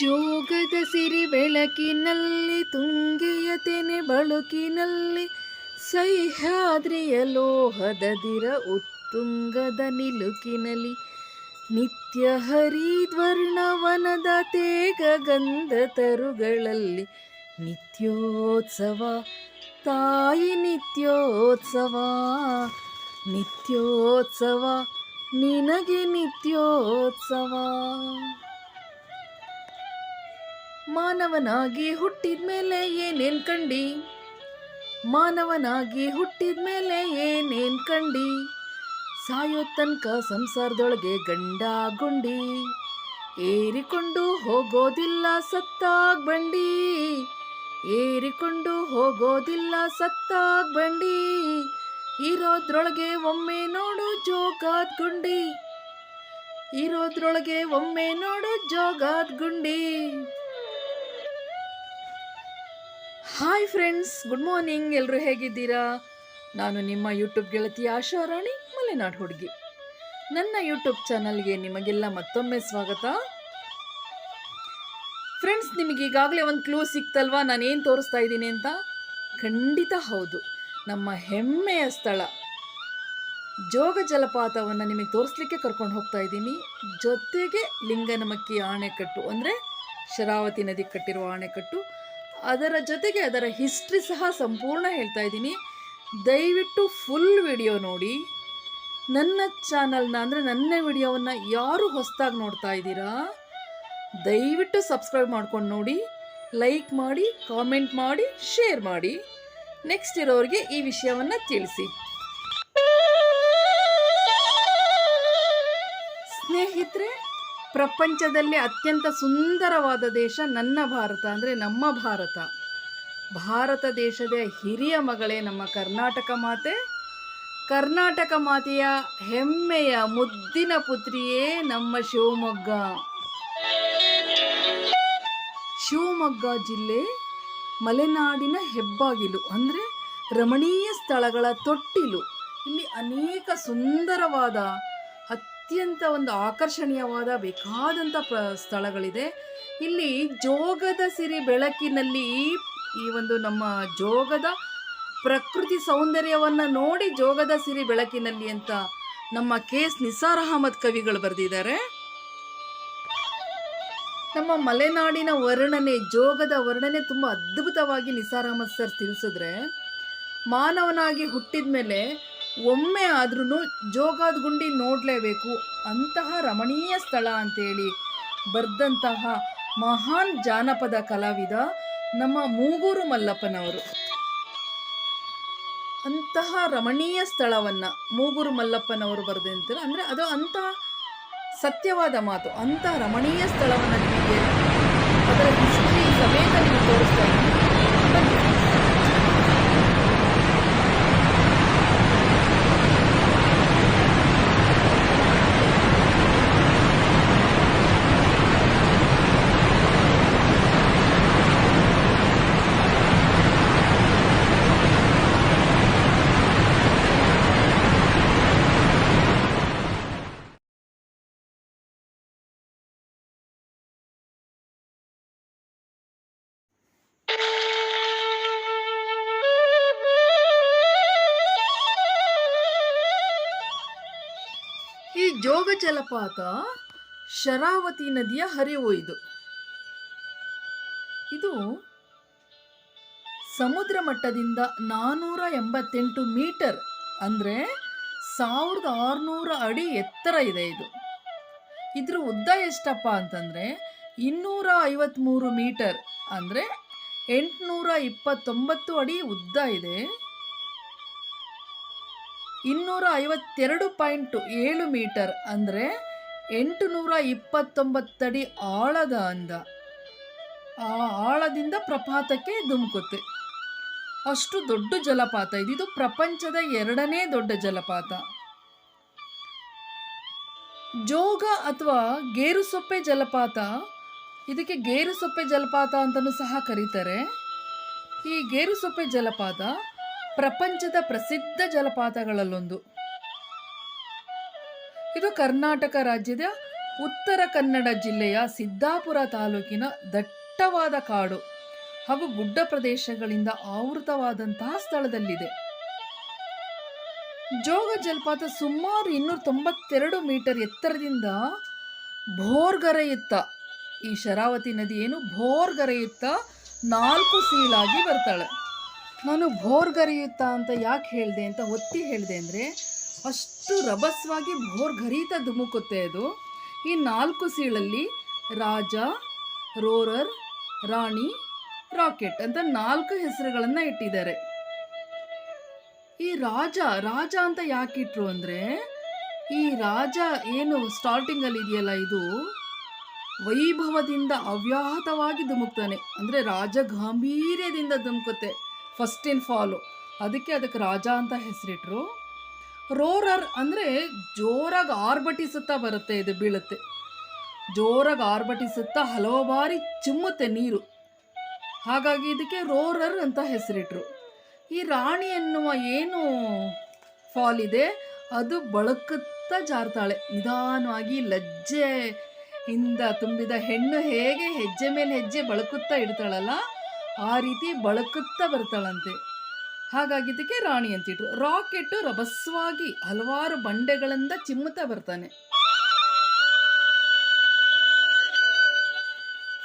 ಜೋಗದ ಸಿರಿ ಬೆಳಕಿನಲ್ಲಿ, ತುಂಗೆಯ ತೆನೆ ಬಳುಕಿನಲ್ಲಿ, ಸಹ್ಯಾದ್ರಿಯ ಲೋಹದ ದಿರ ಉತ್ತುಂಗದ ನಿಲುಕಿನಲ್ಲಿ, ನಿತ್ಯ ಹರಿದ್ವರ್ಣವನದ ತೇಗ ಗಂಧ ತರುಗಳಲ್ಲಿ, ನಿತ್ಯೋತ್ಸವ, ತಾಯಿ ನಿತ್ಯೋತ್ಸವ ನಿತ್ಯೋತ್ಸವ, ನಿನಗೆ ನಿತ್ಯೋತ್ಸವ. ಮಾನವನಾಗಿ ಹುಟ್ಟಿದ ಮೇಲೆ ಏನೇನ್ ಕಂಡಿ? ಮಾನವನಾಗಿ ಹುಟ್ಟಿದ ಮೇಲೆ ಏನೇನ್ ಕಂಡಿ? ಸಾಯೋ ತನಕ ಸಂಸಾರದೊಳಗೆ ಗಂಡ ಗುಂಡಿ ಏರಿಕೊಂಡು ಹೋಗೋದಿಲ್ಲ ಸತ್ತಾಗ್ ಬಂಡಿ. ಏರಿಕೊಂಡು ಹೋಗೋದಿಲ್ಲ ಸತ್ತಾಗ್ ಬಂಡಿ. ಇರೋದ್ರೊಳಗೆ ಒಮ್ಮೆ ನೋಡು ಜೋಗಾದ್ ಗುಂಡಿ. ಇರೋದ್ರೊಳಗೆ ಒಮ್ಮೆ ನೋಡು ಜೋಗಾದ್ ಗುಂಡಿ. ಹಾಯ್ ಫ್ರೆಂಡ್ಸ್ ಗುಡ್ ಮಾರ್ನಿಂಗ್ ಎಲ್ಲರೂ ಹೇಗಿದ್ದೀರಾ? ನಾನು ನಿಮ್ಮ ಯೂಟ್ಯೂಬ್ ಗೆಳತಿ ಆಶಾ ರಾಣಿ, ಮಲೆನಾಡು ಹುಡುಗಿ. ನನ್ನ ಯೂಟ್ಯೂಬ್ ಚಾನಲ್ಗೆ ನಿಮಗೆಲ್ಲ ಮತ್ತೊಮ್ಮೆ ಸ್ವಾಗತ. ಫ್ರೆಂಡ್ಸ್ ನಿಮಗೆ ಈಗಾಗಲೇ ಒಂದು ಕ್ಲೂ ಸಿಕ್ತಲ್ವಾ? ನಾನೇನು ತೋರಿಸ್ತಾ ಇದ್ದೀನಿ ಅಂತ? ಖಂಡಿತ ಹೌದು. ನಮ್ಮ ಹೆಮ್ಮೆಯ ಸ್ಥಳ. ಜೋಗ ಜಲಪಾತವನ್ನು ನಿಮಗೆ ತೋರಿಸ್ಲಿಕ್ಕೆ ಕರ್ಕೊಂಡು ಹೋಗ್ತಾ ಇದ್ದೀನಿ. ಜೊತೆಗೆ ಲಿಂಗನಮಕ್ಕಿ ಆಣೆಕಟ್ಟು ಅಂದರೆ ಶರಾವತಿ ನದಿ ಕಟ್ಟಿರುವ ಆಣೆಕಟ್ಟು. ಅದರ ಜೊತೆಗೆ ಅದರ ಹಿಸ್ಟ್ರಿ ಸಹ ಸಂಪೂರ್ಣ ಹೇಳ್ತಾ ಇದ್ದೀನಿ. ದಯವಿಟ್ಟು ಫುಲ್ ವಿಡಿಯೋ ನೋಡಿ. ನನ್ನ ಚಾನಲ್ನ ಅಂದರೆ ನನ್ನ ವಿಡಿಯೋವನ್ನು ಯಾರು ಹೊಸದಾಗಿ ನೋಡ್ತಾ ಇದ್ದೀರಾ? ದಯವಿಟ್ಟು ಸಬ್ಸ್ಕ್ರೈಬ್ ಮಾಡ್ಕೊಂಡು ನೋಡಿ. ಲೈಕ್ ಮಾಡಿ ಕಾಮೆಂಟ್ ಮಾಡಿ ಶೇರ್ ಮಾಡಿ. ನೆಕ್ಸ್ಟ್ ಇರೋರಿಗೆ ಈ ವಿಷಯವನ್ನು ತಿಳಿಸಿ. ಸ್ನೇಹಿತರೆ ಪ್ರಪಂಚದಲ್ಲಿ ಅತ್ಯಂತ ಸುಂದರವಾದ ದೇಶ ನನ್ನ ಭಾರತ ಅಂದರೆ ನಮ್ಮ ಭಾರತ. ಭಾರತ ದೇಶದ ಹಿರಿಯ ಮಗಳೇ ನಮ್ಮ ಕರ್ನಾಟಕ ಮಾತೆ. ಕರ್ನಾಟಕ ಮಾತೆಯ ಹೆಮ್ಮೆಯ ಮುದ್ದಿನ ಪುತ್ರಿಯೇ ನಮ್ಮ ಶಿವಮೊಗ್ಗ. ಶಿವಮೊಗ್ಗ ಜಿಲ್ಲೆ ಮಲೆನಾಡಿನ ಹೆಬ್ಬಾಗಿಲು ಅಂದರೆ ರಮಣೀಯ ಸ್ಥಳಗಳ ತೊಟ್ಟಿಲು. ಇಲ್ಲಿ ಅನೇಕ ಸುಂದರವಾದ ಅತ್ಯಂತ ಒಂದು ಆಕರ್ಷಣೀಯವಾದ ಬೇಕಾದಂಥ ಪ್ರ ಸ್ಥಳಗಳಿದೆ. ಇಲ್ಲಿ ಜೋಗದ ಸಿರಿ ಬೆಳಕಿನಲ್ಲಿ ಈ ಒಂದು ನಮ್ಮ ಜೋಗದ ಪ್ರಕೃತಿ ಸೌಂದರ್ಯವನ್ನು ನೋಡಿ ಜೋಗದ ಸಿರಿ ಬೆಳಕಿನಲ್ಲಿ ಅಂತ ನಮ್ಮ ಕೆ. ಎಸ್. ನಿಸಾರ್ ಅಹಮದ್ ಕವಿಗಳು ಬರೆದಿದ್ದಾರೆ. ನಮ್ಮ ಮಲೆನಾಡಿನ ವರ್ಣನೆ, ಜೋಗದ ವರ್ಣನೆ ತುಂಬ ಅದ್ಭುತವಾಗಿ ನಿಸಾರ್ ಅಹಮದ್ ಸರ್ ತಿಳಿಸಿದ್ರೆ, ಮಾನವನಾಗಿ ಹುಟ್ಟಿದ ಮೇಲೆ ಒಮ್ಮೆ ಆದ್ರೂ ಜೋಗಾದ ಗುಂಡಿ ನೋಡಲೇಬೇಕು. ಅಂತಹ ರಮಣೀಯ ಸ್ಥಳ ಅಂತೇಳಿ ಬರೆದಂತಹ ಮಹಾನ್ ಜಾನಪದ ಕಲಾವಿದ ನಮ್ಮ ಮೂಗೂರು ಮಲ್ಲಪ್ಪನವರು. ಅಂತಹ ರಮಣೀಯ ಸ್ಥಳವನ್ನು ಮೂಗೂರು ಮಲ್ಲಪ್ಪನವರು ಬರೆದಂತಾರೆ ಅಂದರೆ ಅದು ಅಂತಹ ಸತ್ಯವಾದ ಮಾತು. ಅಂತ ರಮಣೀಯ ಸ್ಥಳವನ್ನು ಅದರ ಹಿಸ್ಟ್ರಿ ಸಮೇತ ನಿಮಗೆ ತೋರಿಸ್ತಾ ಇದ್ದೀನಿ. ಜೋಗ ಜಲಪಾತ ಶರಾವತಿ ನದಿಯ ಹರಿವು ಇದು. ಇದು ಸಮುದ್ರ ಮಟ್ಟದಿಂದ ನಾನ್ನೂರ ಎಂಬತ್ತೆಂಟು ಮೀಟರ್ ಅಂದರೆ ಸಾವಿರದ ಆರುನೂರ ಅಡಿ ಎತ್ತರ ಇದೆ ಇದು. ಇದ್ರ ಉದ್ದ ಎಷ್ಟಪ್ಪ ಅಂತಂದರೆ ಇನ್ನೂರ ಐವತ್ತ್ಮೂರು ಮೀಟರ್ ಅಂದರೆ ಎಂಟುನೂರ ಇಪ್ಪತ್ತೊಂಬತ್ತು ಅಡಿ ಉದ್ದ ಇದೆ. ಇನ್ನೂರ ಐವತ್ತೆರಡು ಪಾಯಿಂಟ್ ಏಳು ಮೀಟರ್ ಅಂದರೆ ಎಂಟು ನೂರ ಇಪ್ಪತ್ತೊಂಬತ್ತಡಿ ಆಳದ ಅಂದ ಆ ಆಳದಿಂದ ಪ್ರಪಾತಕ್ಕೆ ಧುಮುಕುತ್ತೆ. ಅಷ್ಟು ದೊಡ್ಡ ಜಲಪಾತ ಇದು. ಪ್ರಪಂಚದ ಎರಡನೇ ದೊಡ್ಡ ಜಲಪಾತ. ಜೋಗ ಅಥವಾ ಗೇರುಸೊಪ್ಪೆ ಜಲಪಾತ, ಇದಕ್ಕೆ ಗೇರುಸೊಪ್ಪೆ ಜಲಪಾತ ಅಂತಲೂ ಸಹ ಕರೀತಾರೆ. ಈ ಗೇರುಸೊಪ್ಪೆ ಜಲಪಾತ ಪ್ರಪಂಚದ ಪ್ರಸಿದ್ಧ ಜಲಪಾತಗಳಲ್ಲೊಂದು. ಇದು ಕರ್ನಾಟಕ ರಾಜ್ಯದ ಉತ್ತರ ಕನ್ನಡ ಜಿಲ್ಲೆಯ ಸಿದ್ದಾಪುರ ತಾಲೂಕಿನ ದಟ್ಟವಾದ ಕಾಡು ಹಾಗೂ ಗುಡ್ಡ ಪ್ರದೇಶಗಳಿಂದ ಆವೃತವಾದಂತಹ ಸ್ಥಳದಲ್ಲಿದೆ. ಜೋಗ ಜಲಪಾತ ಸುಮಾರು ಇನ್ನೂರ ತೊಂಬತ್ತೆರಡು ಮೀಟರ್ ಎತ್ತರದಿಂದ ಭೋರ್ಗರೆಯುತ್ತ, ಈ ಶರಾವತಿ ನದಿ ಏನು ಭೋರ್ಗರೆಯುತ್ತ ನಾಲ್ಕು ಸೀಳಾಗಿ ಬರ್ತಾಳೆ. ನಾನು ಭೋರ್ಗರಿಯುತ್ತಾ ಅಂತ ಯಾಕೆ ಹೇಳಿದೆ ಅಂತ ಒತ್ತಿ ಹೇಳಿದೆ ಅಂದರೆ, ಅಷ್ಟು ರಭಸವಾಗಿ ಭೋರ್ಗರೀತ ಧುಮುಕುತ್ತೆ ಅದು. ಈ ನಾಲ್ಕು ಸೀಳಲ್ಲಿ ರಾಜ, ರೋರರ್, ರಾಣಿ, ರಾಕೆಟ್ ಅಂತ ನಾಲ್ಕು ಹೆಸರುಗಳನ್ನು ಇಟ್ಟಿದ್ದಾರೆ. ಈ ರಾಜ ರಾಜ ಅಂತ ಯಾಕೆ ಇಟ್ರು ಅಂದರೆ, ಈ ರಾಜ ಏನು ಸ್ಟಾರ್ಟಿಂಗಲ್ಲಿ ಇದೆಯಲ್ಲ ಇದು, ವೈಭವದಿಂದ ಅವ್ಯಾಹತವಾಗಿ ಧುಮುಕ್ತಾನೆ. ಅಂದರೆ ರಾಜ ಗಾಂಭೀರ್ಯದಿಂದ ಧುಮುಕುತ್ತೆ. ಫಸ್ಟ್ ಇನ್ ಫಾಲು ಅದಕ್ಕೆ ಅದಕ್ಕೆ ರಾಜ ಅಂತ ಹೆಸರಿಟ್ರು. ರೋರರ್ ಅಂದರೆ ಜೋರಾಗಿ ಆರ್ಭಟಿಸುತ್ತಾ ಬರುತ್ತೆ, ಇದು ಬೀಳುತ್ತೆ. ಜೋರಾಗಿ ಆರ್ಭಟಿಸುತ್ತಾ ಹಲವು ಬಾರಿ ಚಿಮ್ಮುತ್ತೆ ನೀರು. ಹಾಗಾಗಿ ಇದಕ್ಕೆ ರೋರರ್ ಅಂತ ಹೆಸರಿಟ್ರು. ಈ ರಾಣಿ ಎನ್ನುವ ಏನು ಫಾಲ್ ಇದೆ, ಅದು ಬಳಕುತ್ತಾ ಜಾರ್ತಾಳೆ. ನಿಧಾನವಾಗಿ ಲಜ್ಜೆ ಇಂದ ತುಂಬಿದ ಹೆಣ್ಣು ಹೇಗೆ ಹೆಜ್ಜೆ ಮೇಲೆ ಹೆಜ್ಜೆ ಬಳಕುತ್ತಾ ಇಡ್ತಾಳಲ್ಲ ಆ ರೀತಿ ಬಳಕುತ್ತಾ ಬರ್ತಾಳಂತೆ. ಹಾಗಾಗಿ ಇದಕ್ಕೆ ರಾಣಿ ಅಂತಿಟ್ರು ರಾಕೆಟ್ ರಭಸ್ವಾಗಿ ಹಲವಾರು ಬಂಡೆಗಳಿಂದ ಚಿಮ್ಮುತ್ತಾ ಬರ್ತಾನೆ.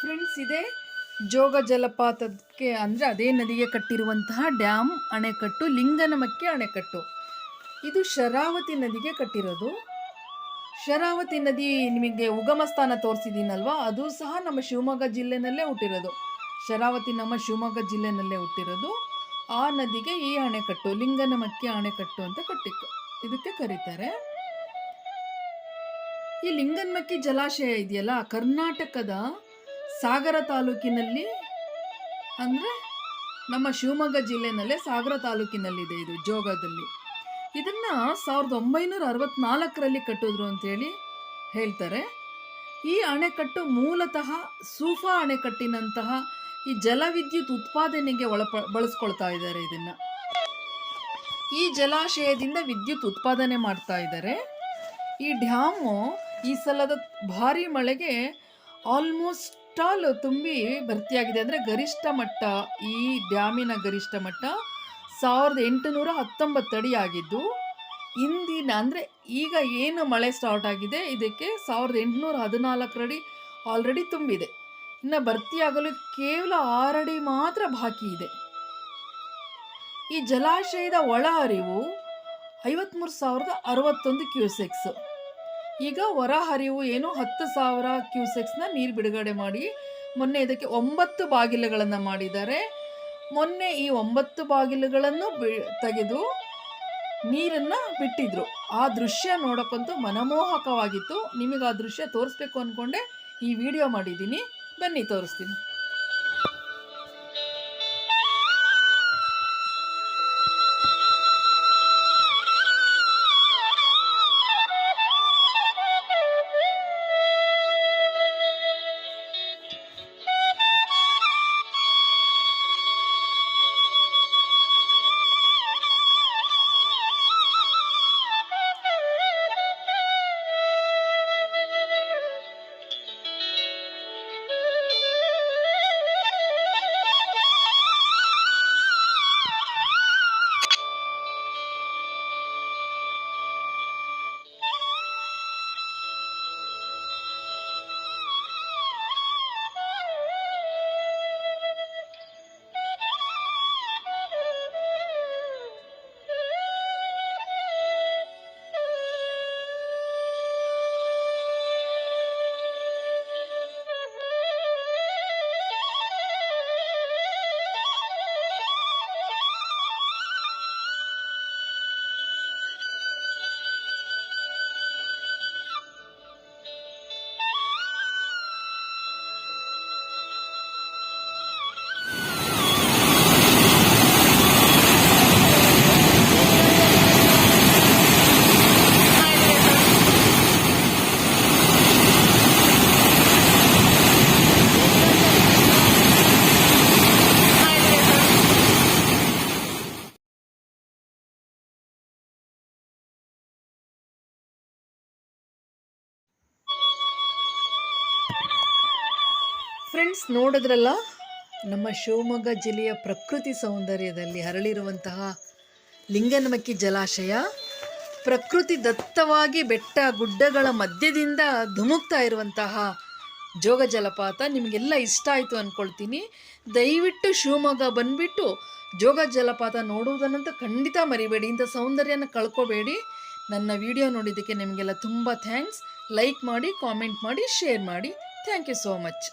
ಫ್ರೆಂಡ್ಸ್, ಇದೆ ಜೋಗ ಜಲಪಾತಕ್ಕೆ ಅಂದರೆ ಅದೇ ನದಿಗೆ ಕಟ್ಟಿರುವಂತಹ ಡ್ಯಾಮ್ ಅಣೆಕಟ್ಟು, ಲಿಂಗನಮಕ್ಕೆ ಅಣೆಕಟ್ಟು. ಇದು ಶರಾವತಿ ನದಿಗೆ ಕಟ್ಟಿರೋದು. ಶರಾವತಿ ನದಿ ನಿಮಗೆ ಉಗಮ ಸ್ಥಾನ ತೋರಿಸಿದ್ದೀನಲ್ವಾ? ಅದು ಸಹ ನಮ್ಮ ಶಿವಮೊಗ್ಗ ಜಿಲ್ಲೆನಲ್ಲೇ ಹುಟ್ಟಿರೋದು. ಶರಾವತಿ ನಮ್ಮ ಶಿವಮೊಗ್ಗ ಜಿಲ್ಲೆನಲ್ಲೇ ಹುಟ್ಟಿರೋದು. ಆ ನದಿಗೆ ಈ ಅಣೆಕಟ್ಟು, ಲಿಂಗನಮಕ್ಕಿ ಅಣೆಕಟ್ಟು ಅಂತ ಕಟ್ಟಿತ್ತು. ಇದಕ್ಕೆ ಕರೀತಾರೆ. ಈ ಲಿಂಗನಮಕ್ಕಿ ಜಲಾಶಯ ಇದೆಯಲ್ಲ, ಕರ್ನಾಟಕದ ಸಾಗರ ತಾಲೂಕಿನಲ್ಲಿ ಅಂದರೆ ನಮ್ಮ ಶಿವಮೊಗ್ಗ ಜಿಲ್ಲೆನಲ್ಲೇ ಸಾಗರ ತಾಲೂಕಿನಲ್ಲಿದೆ ಇದು, ಜೋಗದಲ್ಲಿ. ಇದನ್ನ ಸಾವಿರದ ಒಂಬೈನೂರ ಅರವತ್ನಾಲ್ಕರಲ್ಲಿ ಕಟ್ಟಿದ್ರು ಅಂತೇಳಿ ಹೇಳ್ತಾರೆ. ಈ ಅಣೆಕಟ್ಟು ಮೂಲತಃ ಸೂಫಾ ಅಣೆಕಟ್ಟಿನಂತಹ ಈ ಜಲವಿದ್ಯುತ್ ಉತ್ಪಾದನೆಗೆ ಒಳಪ, ಬಳಸ್ಕೊಳ್ತಾ ಇದ್ದಾರೆ ಇದನ್ನ. ಈ ಜಲಾಶಯದಿಂದ ವಿದ್ಯುತ್ ಉತ್ಪಾದನೆ ಮಾಡ್ತಾ ಇದ್ದಾರೆ. ಈ ಡ್ಯಾಮು ಈ ಸಲದ ಭಾರಿ ಮಳೆಗೆ ಆಲ್ಮೋಸ್ಟ್ ಆಲ್ ತುಂಬಿ ಭರ್ತಿಯಾಗಿದೆ. ಅಂದರೆ ಗರಿಷ್ಠ ಮಟ್ಟ, ಈ ಡ್ಯಾಮಿನ ಗರಿಷ್ಠ ಮಟ್ಟ ಸಾವಿರದ ಎಂಟುನೂರ ಹತ್ತೊಂಬತ್ತು ಅಡಿ ಆಗಿದ್ದು, ಇಂದಿನ, ಅಂದರೆ ಈಗ ಏನು ಮಳೆ ಸ್ಟಾರ್ಟ್ ಆಗಿದೆ, ಇದಕ್ಕೆ ಸಾವಿರದ ಎಂಟುನೂರ ಹದಿನಾಲ್ಕರಡಿ ಆಲ್ರೆಡಿ ತುಂಬಿದೆ. ಇನ್ನು ಭರ್ತಿಯಾಗಲು ಕೇವಲ ಆರಡಿ ಮಾತ್ರ ಬಾಕಿ ಇದೆ. ಈ ಜಲಾಶಯದ ಒಳ ಹರಿವು ಐವತ್ತ್ಮೂರು ಸಾವಿರದ ಅರವತ್ತೊಂದು ಕ್ಯೂಸೆಕ್ಸ್. ಈಗ ಹೊರ ಹರಿವು ಏನು ಹತ್ತು ಸಾವಿರ ಕ್ಯೂಸೆಕ್ಸ್ನ ನೀರು ಬಿಡುಗಡೆ ಮಾಡಿ, ಮೊನ್ನೆ ಇದಕ್ಕೆ ಒಂಬತ್ತು ಬಾಗಿಲುಗಳನ್ನು ಮಾಡಿದ್ದಾರೆ. ಮೊನ್ನೆ ಈ ಒಂಬತ್ತು ಬಾಗಿಲುಗಳನ್ನು ಬಿ, ತೆಗೆದು ನೀರನ್ನು ಬಿಟ್ಟಿದ್ರು. ಆ ದೃಶ್ಯ ನೋಡೋಕ್ಕಂತೂ ಮನಮೋಹಕವಾಗಿತ್ತು. ನಿಮಗೆ ಆ ದೃಶ್ಯ ತೋರಿಸ್ಬೇಕು ಅಂದ್ಕೊಂಡೆ ಈ ವಿಡಿಯೋ ಮಾಡಿದ್ದೀನಿ ಬನ್ನಿ ತೋರಿಸ್ತೀನಿ. ಫ್ರೆಂಡ್ಸ್, ನೋಡಿದ್ರಲ್ಲ? ನಮ್ಮ ಶಿವಮೊಗ್ಗ ಜಿಲ್ಲೆಯ ಪ್ರಕೃತಿ ಸೌಂದರ್ಯದಲ್ಲಿ ಹರಳಿರುವಂತಹ ಲಿಂಗನಮಕ್ಕಿ ಜಲಾಶಯ, ಪ್ರಕೃತಿ ದತ್ತವಾಗಿ ಬೆಟ್ಟ ಗುಡ್ಡಗಳ ಮಧ್ಯದಿಂದ ಧುಮುಕ್ತಾ ಇರುವಂತಹ ಜೋಗ ಜಲಪಾತ. ನಿಮಗೆಲ್ಲ ಇಷ್ಟ ಆಯಿತು ಅಂದ್ಕೊಳ್ತೀನಿ ದಯವಿಟ್ಟು ಶಿವಮೊಗ್ಗ ಬಂದುಬಿಟ್ಟು ಜೋಗ ಜಲಪಾತ ನೋಡುವುದನ್ನಂತೂ ಖಂಡಿತ ಮರಿಬೇಡಿ. ಇಂಥ ಸೌಂದರ್ಯನ ಕಳ್ಕೊಬೇಡಿ. ನನ್ನ ವಿಡಿಯೋ ನೋಡಿದ್ದಕ್ಕೆ ನಿಮಗೆಲ್ಲ ತುಂಬ ಥ್ಯಾಂಕ್ಸ್. ಲೈಕ್ ಮಾಡಿ, ಕಾಮೆಂಟ್ ಮಾಡಿ, ಶೇರ್ ಮಾಡಿ. Thank you so much.